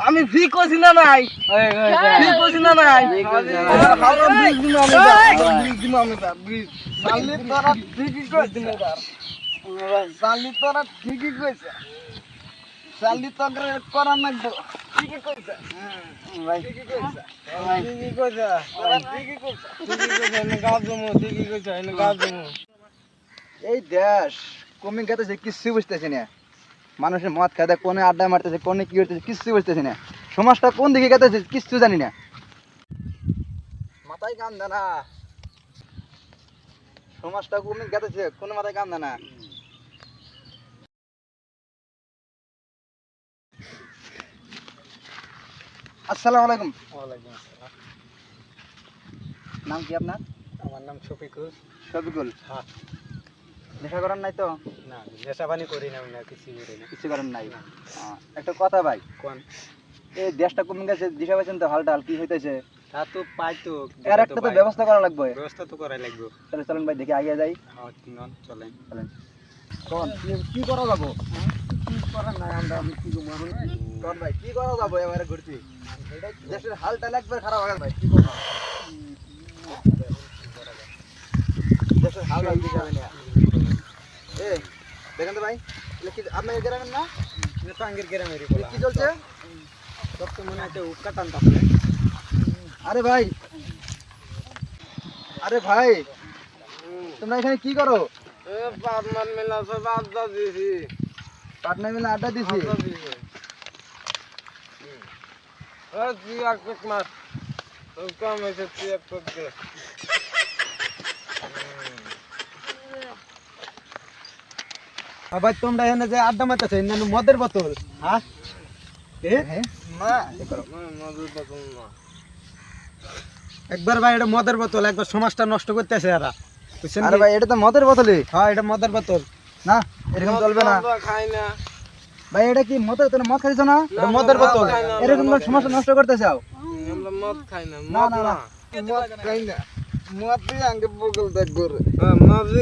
আমি ফি কইছি না নাই ফি কইছি না নাই চালি তোরা। ঠিকই কইছি। এবার চালি তোরা। তো করার লাগবো। ঠিকই কইছে। ঠিকই কইছে। ঠিকই কইছে। ঠিকই কইছে। ঠিকই কইছে এনে গাছ জমু ঠিকই কইছে এনে গাছ জমু। এই দেশ কমে গেতেছে কিচ্ছু বুঝতেছি না। মানুষের মদ খাতে কোনে আড্ডা মারতেছে কোনে কি করতেছে কিচ্ছু বুঝতেছি না। সমাজটা কোন দিকে গেতেছে কিচ্ছু জানি না। মাথায় কান না। সমাজটা কমে গেতেছে কোনো মাথায় কান না। আসসালামু আলাইকুম। ওয়ালাইকুম আসসালাম। নাম কি আপনার? আমার নাম শফিকুল। শফিকুল। হ্যাঁ। নেশা করার নাই তো? না নেশা পানি করি না না কিছু করি না। কিছু করার নাই। একটা কথা ভাই। কোন? এই দেশটা কমে গেছে দিশা পাচ্ছেন তো হালটাল কি হইতেছে? তা তো পাই তো এর একটা তো ব্যবস্থা করা লাগবে। ব্যবস্থা তো করাই লাগবে। তাহলে চলেন ভাই দেখে আগে যাই। হ্যাঁ চলেন। চলেন। কোন? কি করা যাব? কি করার নাই আমরা আমি কি করব এখন? কোন ভাই কি করা যাব এবারে ঘুরছি দেশের হালটাল একবার খারাপ হয়ে ভাই কি করব? দেশের দিশা হয় না? ভাই? কি আপনার গ্রামের না? টাঙ্গের গ্রামেরই কি- চলছে? সব তো মনে হচ্ছে উৎকা টানতাছে আরে ভাই। আরে ভাই তোমরা এখানে কি করো? এ মেলা সব আড্ডা দিয়েছি। পাটনা মিলে আড্ডা দিছি তুই এক মাস। কম হয়েছে তুই এক ভাই তোমরা এখানে যে আড্ডা মারতেছো এখানে মদের বোতল। হ্যাঁ? না একবার ভাই এটা মদের বোতল একবার সমাজটা নষ্ট করতেছে এরা। বুঝছেন আরে ভাই এটা তো মদের বোতলই। হ্যাঁ এটা মদের বোতল। না এরকম চলবে না। খাই না। ভাই এটা কি মদের তোমরা মদ খাইছো না? এটা মদের মদ বোতল। এরকম সমাজটা নষ্ট করতে চাও আমরা মদ খাই না না, না, না। মদ খাই না। মদ দিয়ে আঙ্গে বগল দেখ করে হ্যাঁ, মদ দি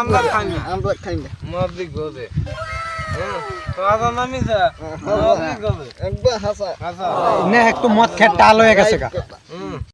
আমরা খাই না আমরা খাই না হাসা। আচ্ছা একটু মদ খেয়ে টাল হয়ে গেছে গা।